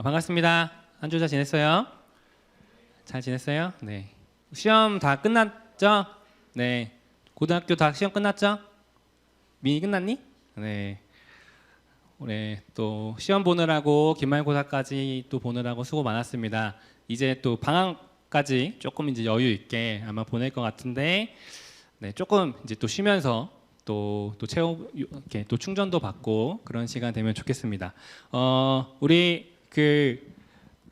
아, 반갑습니다. 한 주 잘 지냈어요? 잘 지냈어요? 네. 시험 다 끝났죠? 네. 고등학교 다 시험 끝났죠? 미니 끝났니? 네. 올해 또 시험 보느라고 기말고사까지 또 보느라고 수고 많았습니다. 이제 또 방학까지 조금 이제 여유 있게 아마 보낼 것 같은데, 네 조금 이제 또 쉬면서 또 또 채워 이렇게 또 충전도 받고 그런 시간 되면 좋겠습니다. 어 우리 그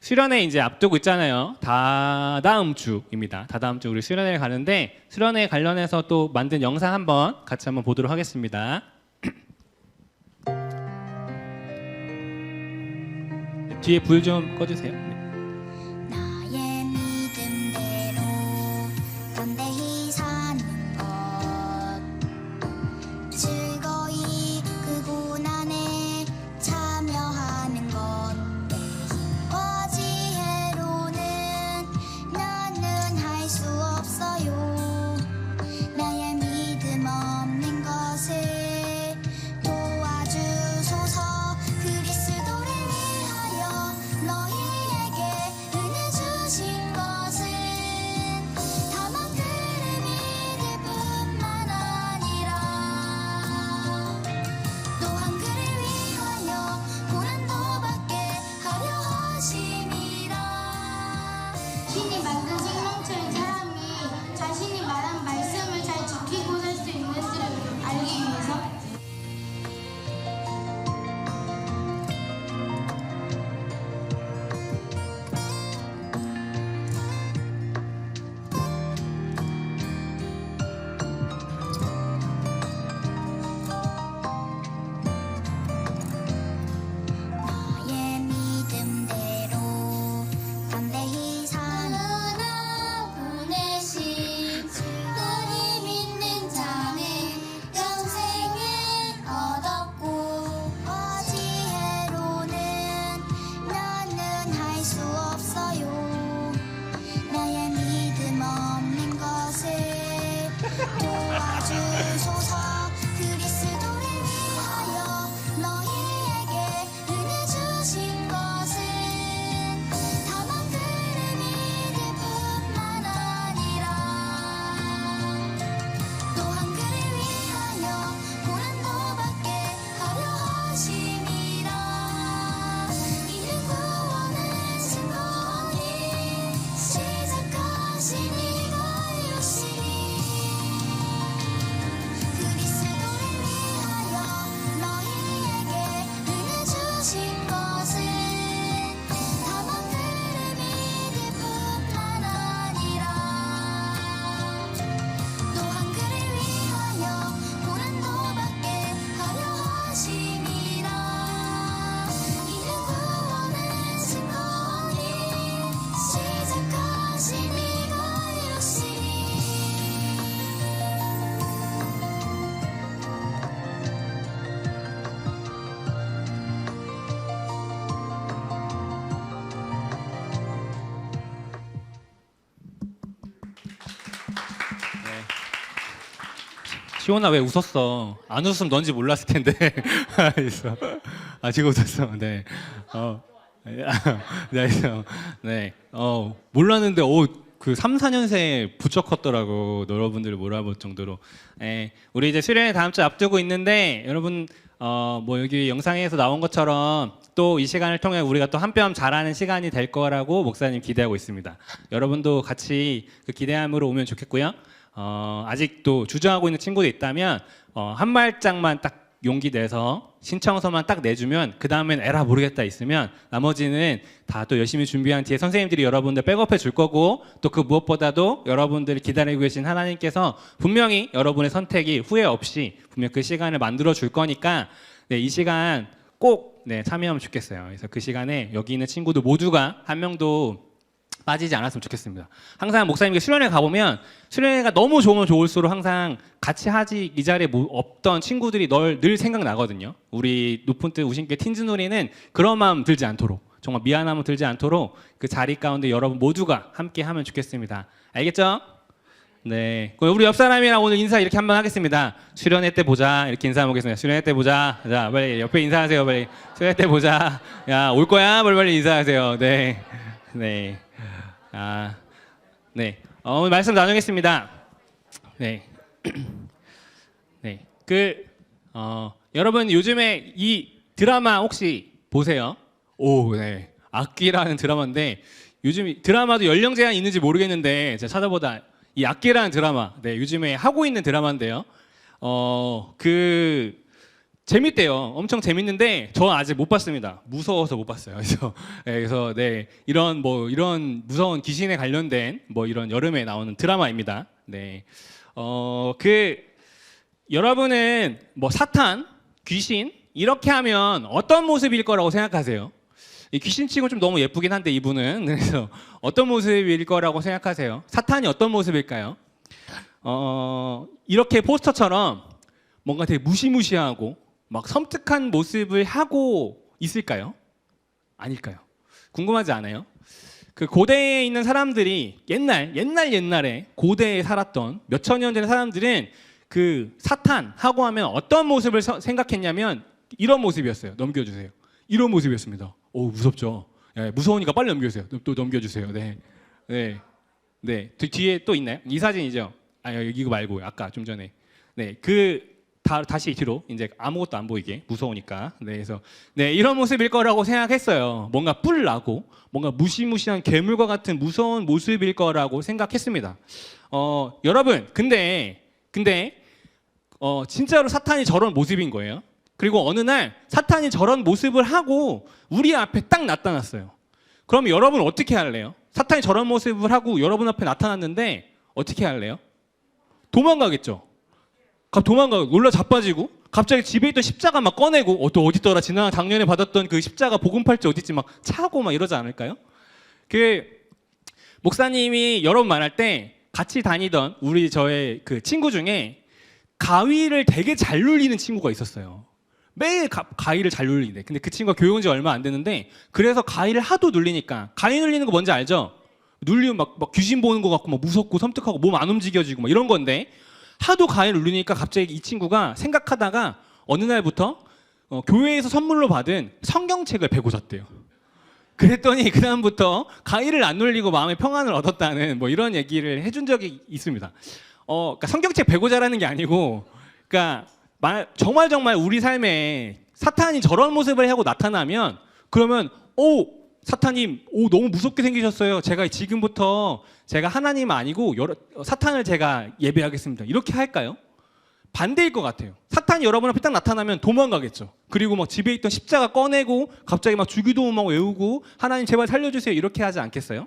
수련회 이제 앞두고 있잖아요. 다 다음 주입니다. 다 다음 주 우리 수련회 가는데 수련회 관련해서 또 만든 영상 한번 같이 한번 보도록 하겠습니다. 뒤에 불 좀 꺼주세요. 신 시온아 왜 웃었어? 안 웃으면 넌지 몰랐을 텐데. 그래서 아 지금 웃었어. 네. 어. 네. 그래서 네. 어 몰랐는데 어그 3, 4년생에 부쩍 컸더라고. 여러분들을 몰아볼 정도로. 예. 우리 이제 수련회 다음 주 앞두고 있는데 여러분 어 뭐 여기 영상에서 나온 것처럼 또 이 시간을 통해 우리가 또 한 뼘 잘하는 시간이 될 거라고 목사님 기대하고 있습니다. 여러분도 같이 그 기대함으로 오면 좋겠고요. 어, 아직도 주저하고 있는 친구도 있다면 어, 한 발짝만 딱 용기 내서 신청서만 딱 내주면 그 다음엔 에라 모르겠다 있으면 나머지는 다 또 열심히 준비한 뒤에 선생님들이 여러분들 백업해 줄 거고 또 그 무엇보다도 여러분들이 기다리고 계신 하나님께서 분명히 여러분의 선택이 후회 없이 분명 그 시간을 만들어 줄 거니까 네, 이 시간 꼭 네, 참여하면 좋겠어요. 그래서 그 시간에 여기 있는 친구들 모두가 한 명도 빠지지 않았으면 좋겠습니다. 항상 목사님께 수련회 가보면 수련회가 너무 좋으면 좋을수록 항상 같이 하지 이 자리에 뭐 없던 친구들이 널 늘 생각나거든요. 우리 높은 뜻 우신께 틴즈놀이는 그런 마음 들지 않도록 정말 미안함을 들지 않도록 그 자리 가운데 여러분 모두가 함께 하면 좋겠습니다. 알겠죠? 네. 그럼 우리 옆 사람이랑 오늘 인사 이렇게 한번 하겠습니다. 수련회 때 보자. 이렇게 인사하면 보겠습니다. 수련회 때 보자. 자, 빨리 옆에 인사하세요. 빨리. 수련회 때 보자. 야, 올 거야. 빨리 빨리 인사하세요. 네. 네. 아. 네. 어, 오늘 말씀 나누겠습니다. 네. 네. 그 어, 여러분 요즘에 이 드라마 혹시 보세요? 오, 네. 악기라는 드라마인데 요즘 이 드라마도 연령 제한 있는지 모르겠는데 제가 찾아보다 이 악기라는 드라마, 네, 요즘에 하고 있는 드라마인데요. 어, 그 재밌대요. 엄청 재밌는데 저 아직 못 봤습니다. 무서워서 못 봤어요. 그래서 네, 그래서 네 이런 뭐 이런 무서운 귀신에 관련된 뭐 이런 여름에 나오는 드라마입니다. 네, 어그 여러분은 뭐 사탄, 귀신 이렇게 하면 어떤 모습일 거라고 생각하세요? 이 귀신치고 좀 너무 예쁘긴 한데 이분은 그래서 어떤 모습일 거라고 생각하세요? 사탄이 어떤 모습일까요? 어 이렇게 포스터처럼 뭔가 되게 무시무시하고 막 섬뜩한 모습을 하고 있을까요? 아닐까요? 궁금하지 않아요? 그 고대에 있는 사람들이 옛날 옛날 옛날에 고대에 살았던 몇천 년 전의 사람들은 그 사탄 하고 하면 어떤 모습을 서- 생각했냐면 이런 모습이었어요. 넘겨주세요. 이런 모습이었습니다. 오 무섭죠. 예, 무서우니까 빨리 넘겨주세요. 또, 또 넘겨주세요. 네, 네, 네. 뒤- 뒤에 또 있나요? 이 사진이죠. 아 여기 이거 말고 아까 좀 전에. 네, 그 다, 다시 뒤로 이제 아무것도 안 보이게 무서우니까. 네, 그래서 네 이런 모습일 거라고 생각했어요. 뭔가 뿔 나고 뭔가 무시무시한 괴물과 같은 무서운 모습일 거라고 생각했습니다. 어 여러분 근데 근데 어 진짜로 사탄이 저런 모습인 거예요. 그리고 어느 날 사탄이 저런 모습을 하고 우리 앞에 딱 나타났어요. 그럼 여러분 어떻게 할래요? 사탄이 저런 모습을 하고 여러분 앞에 나타났는데 어떻게 할래요? 도망가겠죠. 갑 도망가 놀라 자빠지고 갑자기 집에 있던 십자가 막 꺼내고 어, 또 어디더라 지난 작년에 받았던 그 십자가 복음팔찌 어딨지 막 차고 막 이러지 않을까요? 그 목사님이 여러 번 말할 때 같이 다니던 우리 저의 그 친구 중에 가위를 되게 잘 눌리는 친구가 있었어요. 매일 가, 가위를 잘 눌리는데 근데 그 친구가 교육 온지 얼마 안 됐는데 그래서 가위를 하도 눌리니까 가위 눌리는 거 뭔지 알죠? 눌리면 막, 막 귀신 보는 것 같고 막 무섭고 섬뜩하고 몸 안 움직여지고 막 이런 건데 하도 가위를 눌리니까 갑자기 이 친구가 생각하다가 어느 날부터 어, 교회에서 선물로 받은 성경책을 베고 잤대요. 그랬더니 그 다음부터 가위를 안 눌리고 마음의 평안을 얻었다는 뭐 이런 얘기를 해준 적이 있습니다. 어, 그러니까 성경책 베고 자라는 게 아니고, 그러니까 말- 정말 정말 우리 삶에 사탄이 저런 모습을 하고 나타나면 그러면 오 사탄님 오 너무 무섭게 생기셨어요. 제가 지금부터 제가 하나님 아니고 여러, 사탄을 제가 예배하겠습니다. 이렇게 할까요? 반대일 것 같아요. 사탄이 여러분 앞에 딱 나타나면 도망가겠죠. 그리고 막 집에 있던 십자가 꺼내고 갑자기 막 주기도 막 외우고 하나님 제발 살려주세요 이렇게 하지 않겠어요?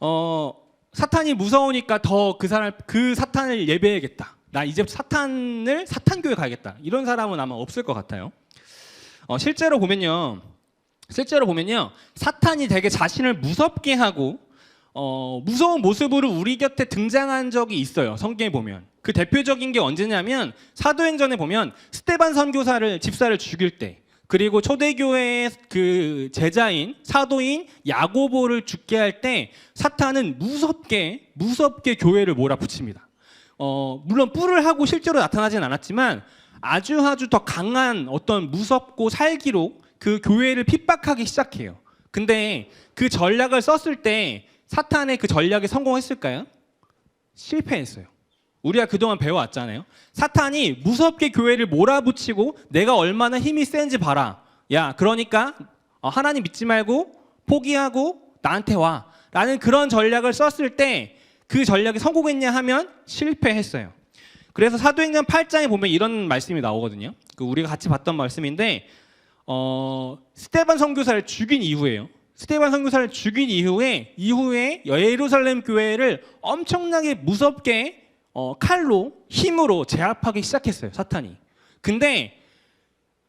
어 사탄이 무서우니까 더 그 사람 그 사탄을 예배해야겠다. 나 이제 사탄을 사탄 교회 가야겠다. 이런 사람은 아마 없을 것 같아요. 어, 실제로 보면요, 실제로 보면요, 사탄이 되게 자신을 무섭게 하고 어, 무서운 모습으로 우리 곁에 등장한 적이 있어요. 성경에 보면. 그 대표적인 게 언제냐면 사도행전에 보면 스테반 선교사를 집사를 죽일 때 그리고 초대교회의 그 제자인 사도인 야고보를 죽게 할 때 사탄은 무섭게 무섭게 교회를 몰아붙입니다. 어, 물론 뿔을 하고 실제로 나타나진 않았지만 아주 아주 더 강한 어떤 무섭고 살기로 그 교회를 핍박하기 시작해요. 근데 그 전략을 썼을 때 사탄의 그 전략에 성공했을까요? 실패했어요. 우리가 그동안 배워왔잖아요. 사탄이 무섭게 교회를 몰아붙이고 내가 얼마나 힘이 센지 봐라. 야, 그러니까 어, 하나님 믿지 말고 포기하고 나한테 와. 라는 그런 전략을 썼을 때 그 전략이 성공했냐 하면 실패했어요. 그래서 사도행전 8장에 보면 이런 말씀이 나오거든요. 그 우리가 같이 봤던 말씀인데 어, 스테반 선교사를 죽인 이후에요. 스테반 선교사를 죽인 이후에 이후에 예루살렘 교회를 엄청나게 무섭게 어, 칼로 힘으로 제압하기 시작했어요. 사탄이. 근데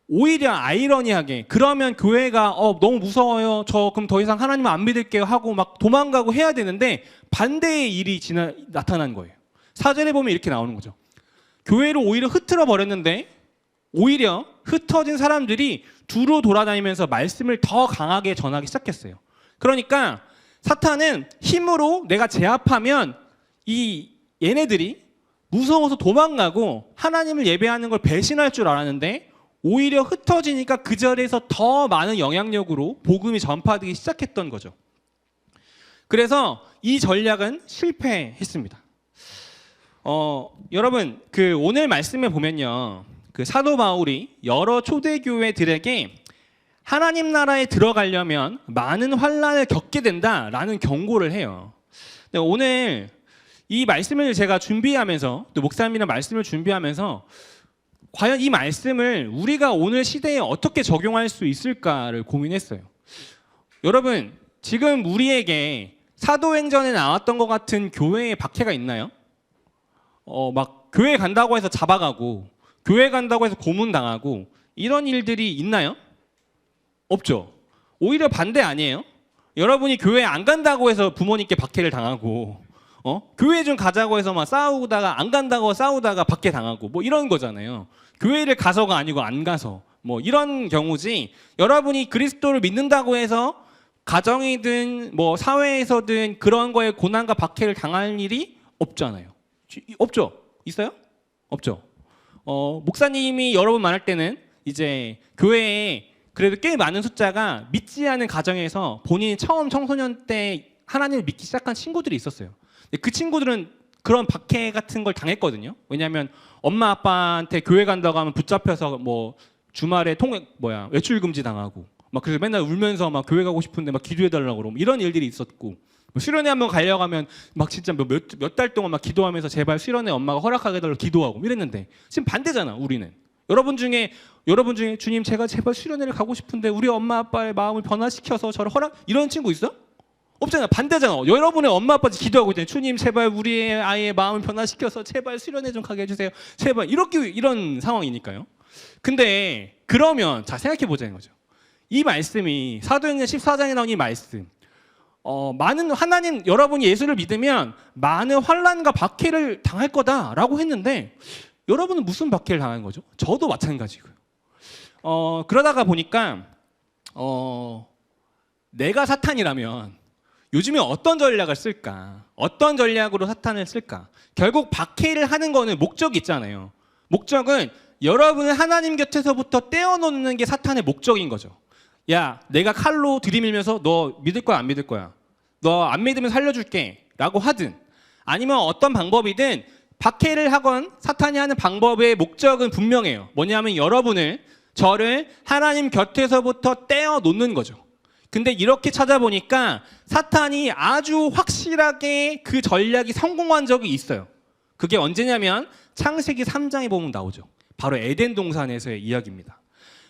오히려 아이러니하게 그러면 교회가 어 너무 무서워요. 저 그럼 더 이상 하나님 안 믿을게요 하고 막 도망가고 해야 되는데 반대의 일이 지나 나타난 거예요. 사전에 보면 이렇게 나오는 거죠. 교회를 오히려 흐트러 버렸는데 오히려 흩어진 사람들이 두루 돌아다니면서 말씀을 더 강하게 전하기 시작했어요. 그러니까 사탄은 힘으로 내가 제압하면 이 얘네들이 무서워서 도망가고 하나님을 예배하는 걸 배신할 줄 알았는데 오히려 흩어지니까 그 자리에서 더 많은 영향력으로 복음이 전파되기 시작했던 거죠. 그래서 이 전략은 실패했습니다. 어, 여러분 그 오늘 말씀에 보면요. 그 사도 바울이 여러 초대교회들에게 하나님 나라에 들어가려면 많은 환란을 겪게 된다라는 경고를 해요. 오늘 이 말씀을 제가 준비하면서 또 목사님이랑 말씀을 준비하면서 과연 이 말씀을 우리가 오늘 시대에 어떻게 적용할 수 있을까를 고민했어요. 여러분 지금 우리에게 사도행전에 나왔던 것 같은 교회의 박해가 있나요? 어 막 교회 간다고 해서 잡아가고 교회 간다고 해서 고문 당하고 이런 일들이 있나요? 없죠. 오히려 반대 아니에요? 여러분이 교회 안 간다고 해서 부모님께 박해를 당하고 어? 교회 좀 가자고 해서 막 싸우다가 안 간다고 싸우다가 박해 당하고 뭐 이런 거잖아요. 교회를 가서가 아니고 안 가서 뭐 이런 경우지. 여러분이 그리스도를 믿는다고 해서 가정이든 뭐 사회에서든 그런 거에 고난과 박해를 당할 일이 없잖아요. 지- 없죠? 있어요? 없죠. 어, 목사님이 여러 분 많을 때는 이제 교회에 그래도 꽤 많은 숫자가 믿지 않은 가정에서 본인이 처음 청소년 때 하나님을 믿기 시작한 친구들이 있었어요. 근데 그 친구들은 그런 박해 같은 걸 당했거든요. 왜냐하면 엄마 아빠한테 교회 간다고 하면 붙잡혀서 뭐 주말에 통 뭐야 외출 금지 당하고 막 그래서 맨날 울면서 막 교회 가고 싶은데 막 기도해 달라고 그러고 이런 일들이 있었고 뭐 수련회 한번 가려고 하면 막 진짜 몇몇 달 동안 막 기도하면서 제발 수련회 엄마가 허락하게 달라고 기도하고 이랬는데 지금 반대잖아 우리는. 여러분 중에 여러분 중에 주님 제가 제발 수련회를 가고 싶은데 우리 엄마 아빠의 마음을 변화시켜서 저를 허락 이런 친구 있어? 없잖아 반대잖아. 여러분의 엄마 아빠 기도하고 있잖아요 주님 제발 우리의 아이의 마음을 변화시켜서 제발 수련회 좀 가게 해주세요. 제발 이렇게 이런 상황이니까요. 근데 그러면 자 생각해 보자는 거죠. 이 말씀이 사도행전 14장에 나온 이 말씀 어, 많은 하나님 여러분이 예수를 믿으면 많은 환란과 박해를 당할 거다라고 했는데 여러분은 무슨 박해를 당한 거죠? 저도 마찬가지고요. 어, 그러다가 보니까 어, 내가 사탄이라면 요즘에 어떤 전략을 쓸까? 어떤 전략으로 사탄을 쓸까? 결국 박해를 하는 거는 목적이 있잖아요. 목적은 여러분을 하나님 곁에서부터 떼어놓는 게 사탄의 목적인 거죠. 야, 내가 칼로 들이밀면서 너 믿을 거야, 안 믿을 거야? 너 안 믿으면 살려줄게. 라고 하든 아니면 어떤 방법이든 박해를 하건 사탄이 하는 방법의 목적은 분명해요. 뭐냐면 여러분을 저를 하나님 곁에서부터 떼어 놓는 거죠. 근데 이렇게 찾아보니까 사탄이 아주 확실하게 그 전략이 성공한 적이 있어요. 그게 언제냐면 창세기 3장에 보면 나오죠. 바로 에덴 동산에서의 이야기입니다.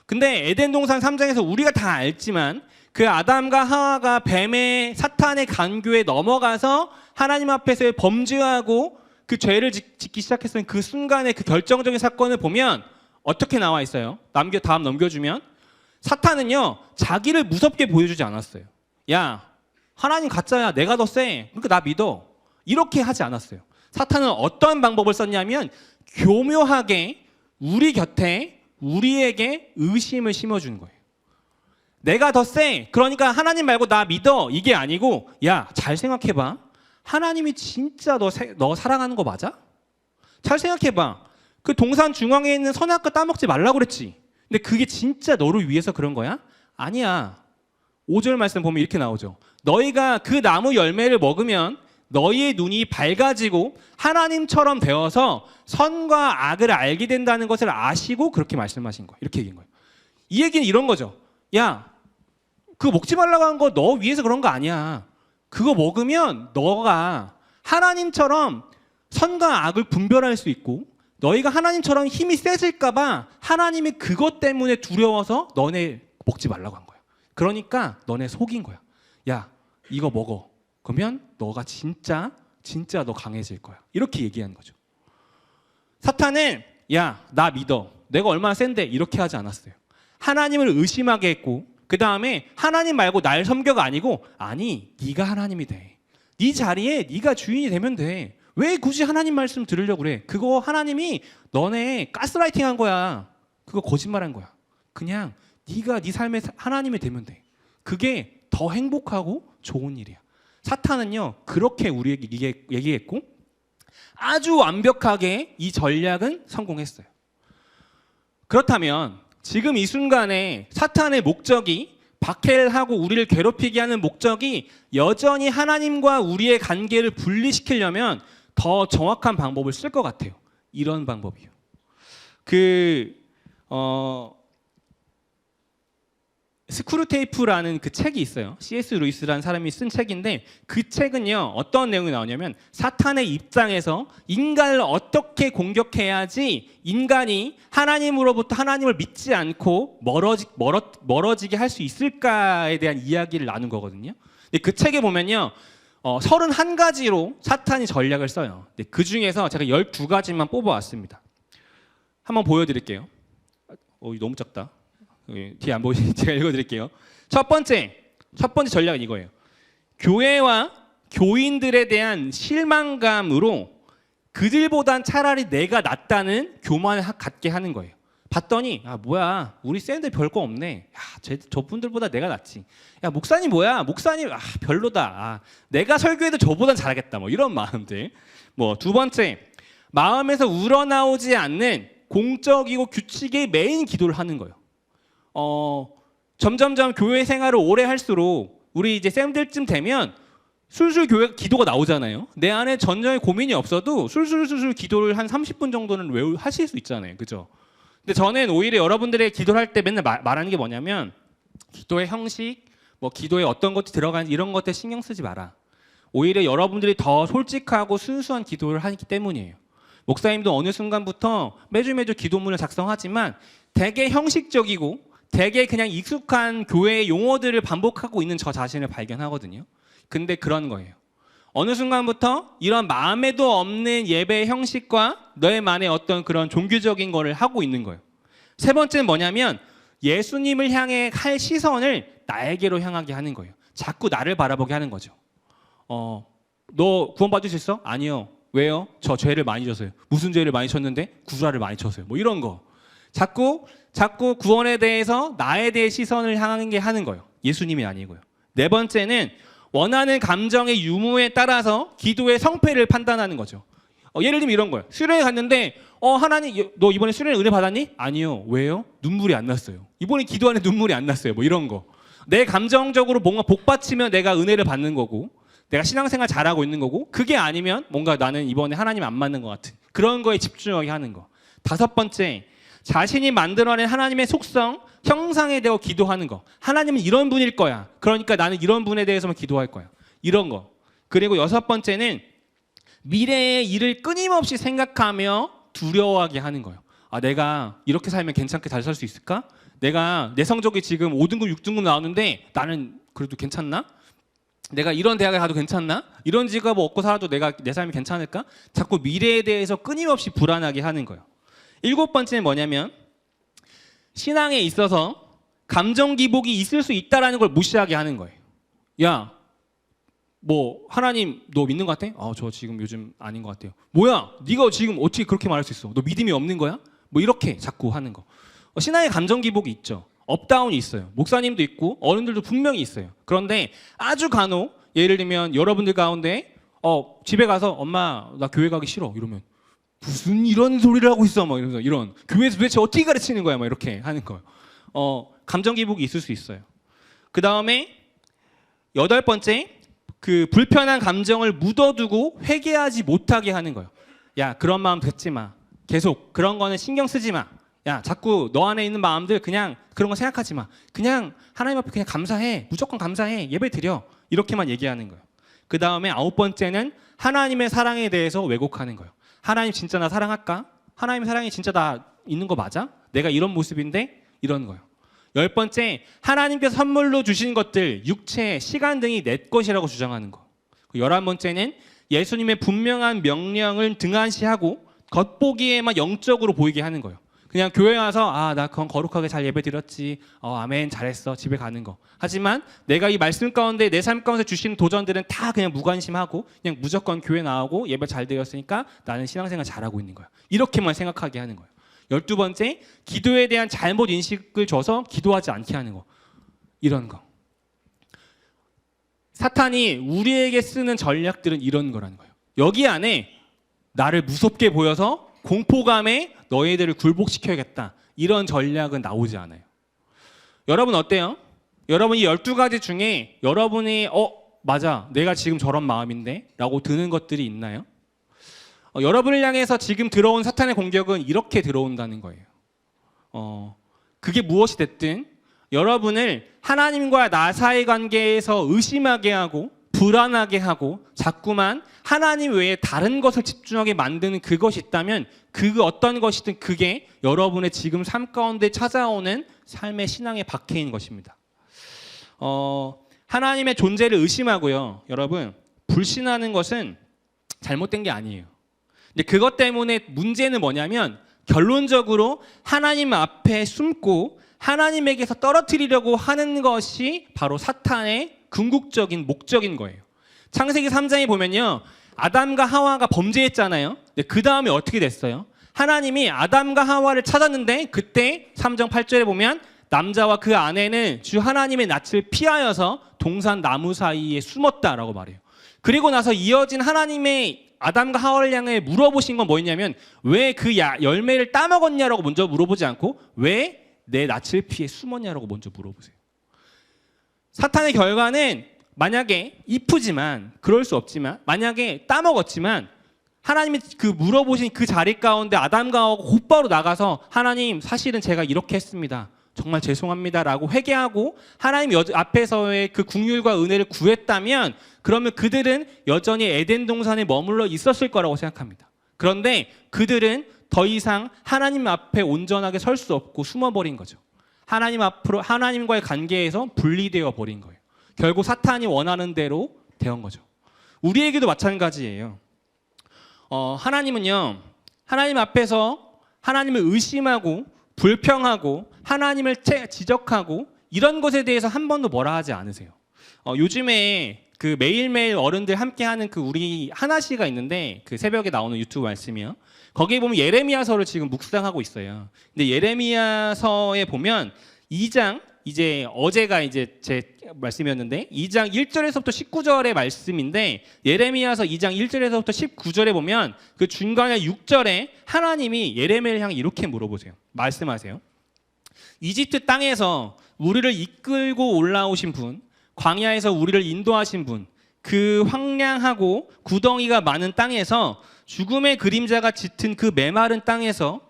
근데 에덴 동산 3장에서 우리가 다 알지만 그 아담과 하와가 뱀의 사탄의 간교에 넘어가서 하나님 앞에서 범죄하고 그 죄를 짓- 짓기 시작했던 그 순간의 그 결정적인 사건을 보면 어떻게 나와 있어요? 남겨 다음 넘겨주면 사탄은요 자기를 무섭게 보여주지 않았어요. 야 하나님 가짜야 내가 더 세. 그러니까 나 믿어. 이렇게 하지 않았어요. 사탄은 어떤 방법을 썼냐면 교묘하게 우리 곁에 우리에게 의심을 심어주는 거예요. 내가 더 세. 그러니까 하나님 말고 나 믿어. 이게 아니고 야 잘 생각해봐. 하나님이 진짜 너, 세- 너 사랑하는 거 맞아? 잘 생각해봐. 그 동산 중앙에 있는 선악과 따먹지 말라고 그랬지. 근데 그게 진짜 너를 위해서 그런 거야? 아니야. 5절 말씀 보면 이렇게 나오죠. 너희가 그 나무 열매를 먹으면 너희의 눈이 밝아지고 하나님처럼 되어서 선과 악을 알게 된다는 것을 아시고 그렇게 말씀하신 거예요. 이렇게 얘기한 거예요. 이 얘기는 이런 거죠. 야, 그거 먹지 말라고 한 거 너 위해서 그런 거 아니야. 그거 먹으면 너가 하나님처럼 선과 악을 분별할 수 있고 너희가 하나님처럼 힘이 세질까봐 하나님이 그것 때문에 두려워서 너네 먹지 말라고 한 거야. 그러니까 너네 속인 거야. 야, 이거 먹어. 그러면 너가 진짜 진짜 너 강해질 거야. 이렇게 얘기한 거죠. 사탄은 야, 나 믿어. 내가 얼마나 센데 이렇게 하지 않았어요. 하나님을 의심하게 했고 그 다음에 하나님 말고 날 섬겨가 아니고 아니 네가 하나님이 돼. 네 자리에 네가 주인이 되면 돼. 왜 굳이 하나님 말씀 들으려고 그래? 그거 하나님이 너네 가스라이팅 한 거야. 그거 거짓말한 거야. 그냥 네가 네 삶의 하나님이 되면 돼. 그게 더 행복하고 좋은 일이야. 사탄은요 그렇게 우리에게 얘기- 얘기했고 아주 완벽하게 이 전략은 성공했어요. 그렇다면 지금 이 순간에 사탄의 목적이 박해를 하고 우리를 괴롭히게 하는 목적이 여전히 하나님과 우리의 관계를 분리시키려면 더 정확한 방법을 쓸 것 같아요. 이런 방법이요. 그 어, 스크루 테이프라는 그 책이 있어요. C.S. 루이스라는 사람이 쓴 책인데 그 책은요 어떤 내용이 나오냐면 사탄의 입장에서 인간을 어떻게 공격해야지 인간이 하나님으로부터 하나님을 믿지 않고 멀어지 멀어, 멀어지게 할 수 있을까에 대한 이야기를 나눈 거거든요. 근데 그 책에 보면요. 어, 31가지로 사탄이 전략을 써요. 근데 그 중에서 제가 12가지만 뽑아왔습니다. 한번 보여드릴게요. 어, 너무 작다. 여기 뒤에 안 보이시니 제가 읽어드릴게요. 첫 번째, 첫 번째 전략은 이거예요. 교회와 교인들에 대한 실망감으로 그들보단 차라리 내가 낫다는 교만을 하- 갖게 하는 거예요. 봤더니 아 뭐야 우리 쌤들 별거 없네. 야 쟤, 저분들보다 내가 낫지. 야 목사님 뭐야 목사님 아 별로다. 아, 내가 설교해도 저보단 잘하겠다. 뭐 이런 마음들. 뭐 두 번째 마음에서 우러나오지 않는 공적이고 규칙의 메인 기도를 하는 거예요. 어, 점점점 교회 생활을 오래 할수록 우리 이제 쌤들쯤 되면 술술 교회 기도가 나오잖아요. 내 안에 전혀의 고민이 없어도 술술술술 기도를 한 30분 정도는 외우 하실 수 있잖아요. 그죠? 근데 저는 오히려 여러분들의 기도를 할 때 맨날 말, 말하는 게 뭐냐면 기도의 형식, 뭐 기도에 어떤 것이 들어가는지 이런 것들 신경 쓰지 마라. 오히려 여러분들이 더 솔직하고 순수한 기도를 하기 때문이에요. 목사님도 어느 순간부터 매주 매주 기도문을 작성하지만 되게 형식적이고 되게 그냥 익숙한 교회의 용어들을 반복하고 있는 저 자신을 발견하거든요. 근데 그런 거예요. 어느 순간부터 이런 마음에도 없는 예배 형식과 너의만의 어떤 그런 종교적인 거를 하고 있는 거예요. 세 번째는 뭐냐면 예수님을 향해 할 시선을 나에게로 향하게 하는 거예요. 자꾸 나를 바라보게 하는 거죠. 어, 너 구원받을 수 있어? 아니요. 왜요? 저 죄를 많이 졌어요. 무슨 죄를 많이 쳤는데? 구라를 많이 쳤어요. 뭐 이런 거. 자꾸 자꾸 구원에 대해서 나에 대해 시선을 향하는 게 하는 거예요. 예수님이 아니고요. 네 번째는 원하는 감정의 유무에 따라서 기도의 성패를 판단하는 거죠. 어, 예를 들면 이런 거예요. 수련회 갔는데 어 하나님 너 이번에 수련회 은혜 받았니? 아니요. 왜요? 눈물이 안 났어요. 이번에 기도하는 눈물이 안 났어요. 뭐 이런 거. 내 감정적으로 뭔가 복받치면 내가 은혜를 받는 거고 내가 신앙생활 잘하고 있는 거고 그게 아니면 뭔가 나는 이번에 하나님 안 맞는 것 같은 그런 거에 집중하게 하는 거. 다섯 번째 자신이 만들어낸 하나님의 속성, 형상에 대해 기도하는 거. 하나님은 이런 분일 거야. 그러니까 나는 이런 분에 대해서만 기도할 거야. 이런 거. 그리고 여섯 번째는 미래의 일을 끊임없이 생각하며 두려워하게 하는 거예요. 아, 내가 이렇게 살면 괜찮게 잘 살 수 있을까? 내가 내 성적이 지금 5등급, 6등급 나오는데 나는 그래도 괜찮나? 내가 이런 대학에 가도 괜찮나? 이런 직업 얻고 살아도 내가 내 삶이 괜찮을까? 자꾸 미래에 대해서 끊임없이 불안하게 하는 거예요. 일곱 번째는 뭐냐면 신앙에 있어서 감정 기복이 있을 수 있다라는 걸 무시하게 하는 거예요. 야, 뭐 하나님 너 믿는 것 같아? 아, 저 지금 요즘 아닌 것 같아요. 뭐야? 네가 지금 어떻게 그렇게 말할 수 있어? 너 믿음이 없는 거야? 뭐 이렇게 자꾸 하는 거. 어, 신앙의 감정 기복이 있죠. 업다운이 있어요. 목사님도 있고 어른들도 분명히 있어요. 그런데 아주 간혹 예를 들면 여러분들 가운데 어 집에 가서 엄마 나 교회 가기 싫어 이러면 무슨 이런 소리를 하고 있어 막 이러면서 이런 교회에서 도대체 어떻게 가르치는 거야 막 이렇게 하는 거예요. 어 감정 기복이 있을 수 있어요. 그 다음에 여덟 번째 그 불편한 감정을 묻어두고 회개하지 못하게 하는 거예요. 야 그런 마음 듣지 마. 계속 그런 거는 신경 쓰지 마. 야 자꾸 너 안에 있는 마음들 그냥 그런 거 생각하지 마. 그냥 하나님 앞에 그냥 감사해. 무조건 감사해. 예배 드려. 이렇게만 얘기하는 거예요. 그 다음에 아홉 번째는 하나님의 사랑에 대해서 왜곡하는 거예요. 하나님 진짜 나 사랑할까? 하나님의 사랑이 진짜 나 있는 거 맞아? 내가 이런 모습인데 이런 거예요. 열 번째 하나님께서 선물로 주신 것들 육체, 시간 등이 내 것이라고 주장하는 거. 그 열한 번째는 예수님의 분명한 명령을 등한시하고 겉보기에만 영적으로 보이게 하는 거예요. 그냥 교회 와서 아 나 그건 거룩하게 잘 예배 드렸지. 어 아멘 잘했어. 집에 가는 거. 하지만 내가 이 말씀 가운데 내 삶 가운데 주신 도전들은 다 그냥 무관심하고 그냥 무조건 교회 나오고 예배 잘 드렸으니까 나는 신앙생활 잘하고 있는 거야. 이렇게만 생각하게 하는 거예요 열두 번째 기도에 대한 잘못 인식을 줘서 기도하지 않게 하는 거. 이런 거. 사탄이 우리에게 쓰는 전략들은 이런 거라는 거예요. 여기 안에 나를 무섭게 보여서 공포감에 너희들을 굴복시켜야겠다. 이런 전략은 나오지 않아요. 여러분 어때요? 여러분 이 12가지 중에 여러분이 어 맞아 내가 지금 저런 마음인데 라고 드는 것들이 있나요? 어, 여러분을 향해서 지금 들어온 사탄의 공격은 이렇게 들어온다는 거예요. 어, 그게 무엇이 됐든 여러분을 하나님과 나 사이 관계에서 의심하게 하고 불안하게 하고 자꾸만 하나님 외에 다른 것을 집중하게 만드는 그것이 있다면 그 어떤 것이든 그게 여러분의 지금 삶 가운데 찾아오는 삶의 신앙에 박해인 것입니다. 어, 하나님의 존재를 의심하고요. 여러분, 불신하는 것은 잘못된 게 아니에요. 근데 그것 때문에 문제는 뭐냐면 결론적으로 하나님 앞에 숨고 하나님에게서 떨어뜨리려고 하는 것이 바로 사탄의 궁극적인 목적인 거예요. 창세기 3장에 보면요. 아담과 하와가 범죄했잖아요. 그 다음에 어떻게 됐어요? 하나님이 아담과 하와를 찾았는데 그때 3장 8절에 보면 남자와 그 아내는 주 하나님의 낯을 피하여서 동산 나무 사이에 숨었다라고 말해요. 그리고 나서 이어진 하나님의 아담과 하와를 향해 물어보신 건 뭐였냐면 왜 그 열매를 따먹었냐라고 먼저 물어보지 않고 왜 내 낯을 피해 숨었냐라고 먼저 물어보세요. 사탄의 결과는 만약에 이쁘지만 그럴 수 없지만 만약에 따먹었지만 하나님이 그 물어보신 그 자리 가운데 아담과 곧바로 나가서 하나님 사실은 제가 이렇게 했습니다. 정말 죄송합니다라고 회개하고 하나님 여, 앞에서의 그 국률과 은혜를 구했다면 그러면 그들은 여전히 에덴 동산에 머물러 있었을 거라고 생각합니다. 그런데 그들은 더 이상 하나님 앞에 온전하게 설 수 없고 숨어버린 거죠. 하나님 앞으로 하나님과의 관계에서 분리되어 버린 거예요. 결국 사탄이 원하는 대로 되온 거죠. 우리에게도 마찬가지예요. 어, 하나님은요, 하나님 앞에서 하나님을 의심하고 불평하고 하나님을 채- 지적하고 이런 것에 대해서 한 번도 뭐라 하지 않으세요. 어, 요즘에 그 매일매일 어른들 함께하는 그 우리 하나 씨가 있는데 그 새벽에 나오는 유튜브 말씀이요. 거기에 보면 예레미야서를 지금 묵상하고 있어요. 근데 예레미야서에 보면 2장 이제 어제가 이제 제 말씀이었는데 2장 1절에서부터 19절의 말씀인데 예레미야서 2장 1절에서부터 19절에 보면 그 중간에 6절에 하나님이 예레미야를 향해 이렇게 물어보세요. 말씀하세요. 이집트 땅에서 우리를 이끌고 올라오신 분, 광야에서 우리를 인도하신 분, 그 황량하고 구덩이가 많은 땅에서 죽음의 그림자가 짙은 그 메마른 땅에서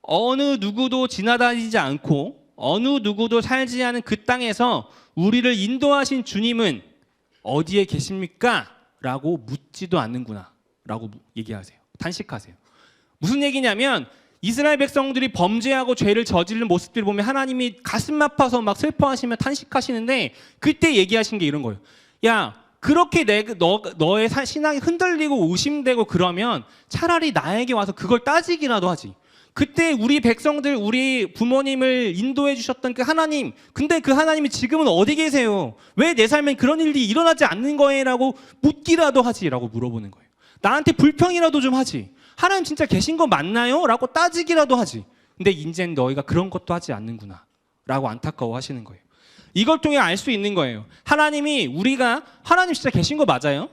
어느 누구도 지나다니지 않고 어느 누구도 살지 않은 그 땅에서 우리를 인도하신 주님은 어디에 계십니까? 라고 묻지도 않는구나. 라고 얘기하세요. 탄식하세요. 무슨 얘기냐면 이스라엘 백성들이 범죄하고 죄를 저지른 모습들을 보면 하나님이 가슴 아파서 막 슬퍼하시며 탄식하시는데 그때 얘기하신 게 이런 거예요. 야, 그렇게 내, 너, 너의 사- 신앙이 흔들리고 의심되고 그러면 차라리 나에게 와서 그걸 따지기라도 하지. 그때 우리 백성들, 우리 부모님을 인도해 주셨던 그 하나님, 근데 그 하나님이 지금은 어디 계세요? 왜 내 삶엔 그런 일이 일어나지 않는 거예요? 라고 묻기라도 하지. 라고 물어보는 거예요. 나한테 불평이라도 좀 하지. 하나님 진짜 계신 거 맞나요? 라고 따지기라도 하지. 근데 이젠 너희가 그런 것도 하지 않는구나. 라고 안타까워 하시는 거예요. 이걸 통해 알 수 있는 거예요. 하나님이 우리가 하나님 진짜 계신 거 맞아요?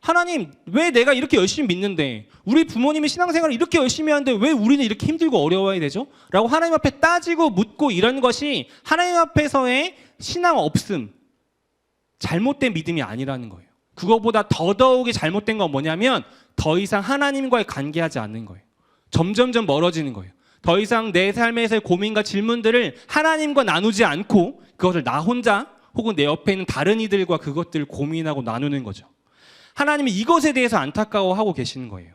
하나님 왜 내가 이렇게 열심히 믿는데 우리 부모님이 신앙생활을 이렇게 열심히 하는데 왜 우리는 이렇게 힘들고 어려워야 되죠? 라고 하나님 앞에 따지고 묻고 이런 것이 하나님 앞에서의 신앙 없음 잘못된 믿음이 아니라는 거예요. 그거보다 더더욱이 잘못된 건 뭐냐면 더 이상 하나님과의 관계하지 않는 거예요. 점점점 멀어지는 거예요. 더 이상 내 삶에서의 고민과 질문들을 하나님과 나누지 않고 그것을 나 혼자 혹은 내 옆에 있는 다른 이들과 그것들을 고민하고 나누는 거죠. 하나님이 이것에 대해서 안타까워하고 계시는 거예요.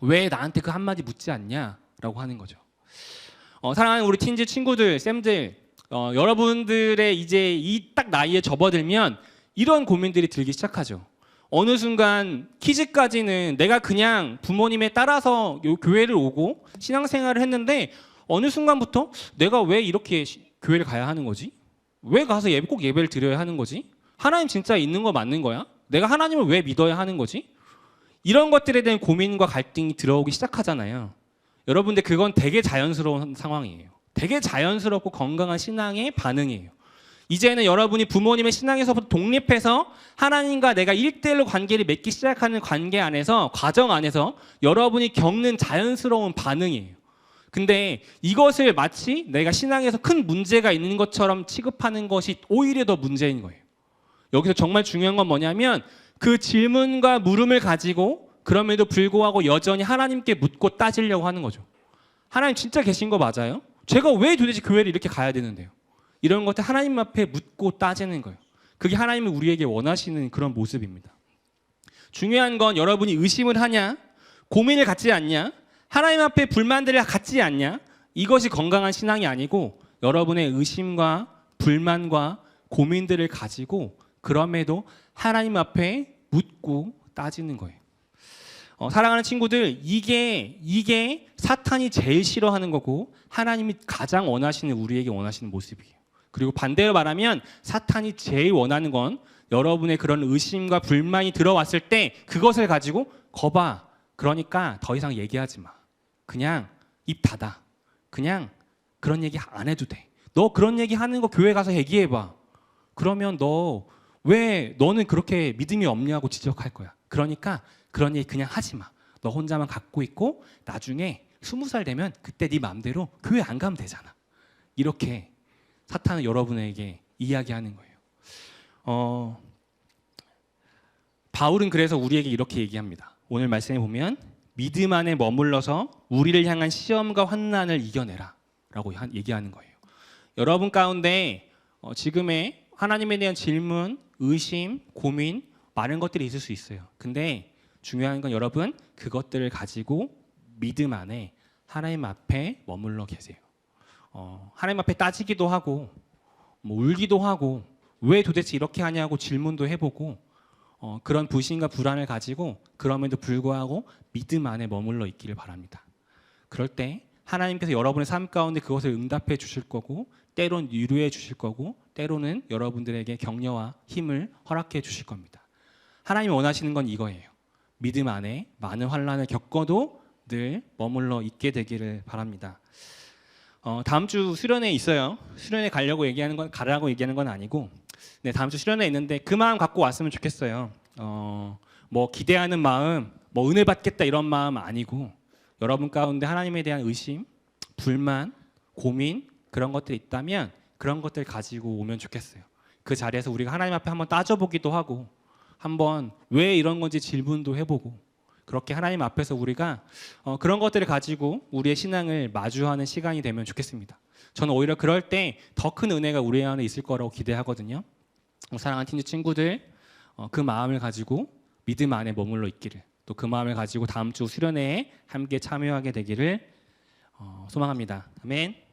왜 나한테 그 한마디 묻지 않냐라고 하는 거죠. 어, 사랑하는 우리 틴즈 친구들, 쌤들, 어, 여러분들의 이제 이 딱 나이에 접어들면 이런 고민들이 들기 시작하죠. 어느 순간 키즈까지는 내가 그냥 부모님에 따라서 요 교회를 오고 신앙생활을 했는데 어느 순간부터 내가 왜 이렇게 시- 교회를 가야 하는 거지? 왜 가서 예배 꼭 예배를 드려야 하는 거지? 하나님 진짜 있는 거 맞는 거야? 내가 하나님을 왜 믿어야 하는 거지? 이런 것들에 대한 고민과 갈등이 들어오기 시작하잖아요. 여러분들 그건 되게 자연스러운 상황이에요. 되게 자연스럽고 건강한 신앙의 반응이에요. 이제는 여러분이 부모님의 신앙에서부터 독립해서 하나님과 내가 일대일로 관계를 맺기 시작하는 관계 안에서 과정 안에서 여러분이 겪는 자연스러운 반응이에요. 근데 이것을 마치 내가 신앙에서 큰 문제가 있는 것처럼 취급하는 것이 오히려 더 문제인 거예요. 여기서 정말 중요한 건 뭐냐면 그 질문과 물음을 가지고 그럼에도 불구하고 여전히 하나님께 묻고 따지려고 하는 거죠. 하나님 진짜 계신 거 맞아요? 제가 왜 도대체 교회를 이렇게 가야 되는데요? 이런 것들 하나님 앞에 묻고 따지는 거예요. 그게 하나님이 우리에게 원하시는 그런 모습입니다. 중요한 건 여러분이 의심을 하냐, 고민을 갖지 않냐, 하나님 앞에 불만들을 갖지 않냐, 이것이 건강한 신앙이 아니고 여러분의 의심과 불만과 고민들을 가지고 그럼에도 하나님 앞에 묻고 따지는 거예요. 어, 사랑하는 친구들, 이게 이게 사탄이 제일 싫어하는 거고 하나님이 가장 원하시는 우리에게 원하시는 모습이에요. 그리고 반대로 말하면 사탄이 제일 원하는 건 여러분의 그런 의심과 불만이 들어왔을 때 그것을 가지고 거봐. 그러니까 더 이상 얘기하지 마. 그냥 입 닫아. 그냥 그런 얘기 안 해도 돼. 너 그런 얘기 하는 거 교회 가서 얘기해 봐. 그러면 너 왜 너는 그렇게 믿음이 없냐고 지적할 거야. 그러니까 그런 얘기 그냥 하지 마. 너 혼자만 갖고 있고 나중에 스무 살 되면 그때 네 마음대로 교회 안 가면 되잖아. 이렇게 사탄은 여러분에게 이야기하는 거예요. 어, 바울은 그래서 우리에게 이렇게 얘기합니다. 오늘 말씀에 보면 믿음 안에 머물러서 우리를 향한 시험과 환난을 이겨내라라고 한- 얘기하는 거예요. 여러분 가운데 어, 지금의 하나님에 대한 질문, 의심, 고민 많은 것들이 있을 수 있어요. 근데 중요한 건 여러분 그것들을 가지고 믿음 안에 하나님 앞에 머물러 계세요. 어, 하나님 앞에 따지기도 하고 뭐 울기도 하고 왜 도대체 이렇게 하냐고 질문도 해보고 어, 그런 불신과 불안을 가지고 그럼에도 불구하고 믿음 안에 머물러 있기를 바랍니다. 그럴 때 하나님께서 여러분의 삶 가운데 그것을 응답해 주실 거고 때론 위로해 주실 거고 때로는 여러분들에게 격려와 힘을 허락해 주실 겁니다. 하나님이 원하시는 건 이거예요. 믿음 안에 많은 환란을 겪어도 늘 머물러 있게 되기를 바랍니다. 어, 다음 주 수련회 있어요. 수련회 가려고 얘기하는 건 가라고 얘기하는 건 아니고, 네 다음 주 수련회 있는데 그 마음 갖고 왔으면 좋겠어요. 어, 뭐 기대하는 마음, 뭐 은혜 받겠다 이런 마음 아니고 여러분 가운데 하나님에 대한 의심, 불만, 고민 그런 것들이 있다면 그런 것들 가지고 오면 좋겠어요. 그 자리에서 우리가 하나님 앞에 한번 따져보기도 하고 한번 왜 이런 건지 질문도 해보고 그렇게 하나님 앞에서 우리가 어, 그런 것들을 가지고 우리의 신앙을 마주하는 시간이 되면 좋겠습니다. 저는 오히려 그럴 때 더 큰 은혜가 우리 안에 있을 거라고 기대하거든요. 어, 사랑하는 팀즈 친구들 어, 그 마음을 가지고 믿음 안에 머물러 있기를 또 그 마음을 가지고 다음 주 수련회에 함께 참여하게 되기를 어, 소망합니다. 아멘.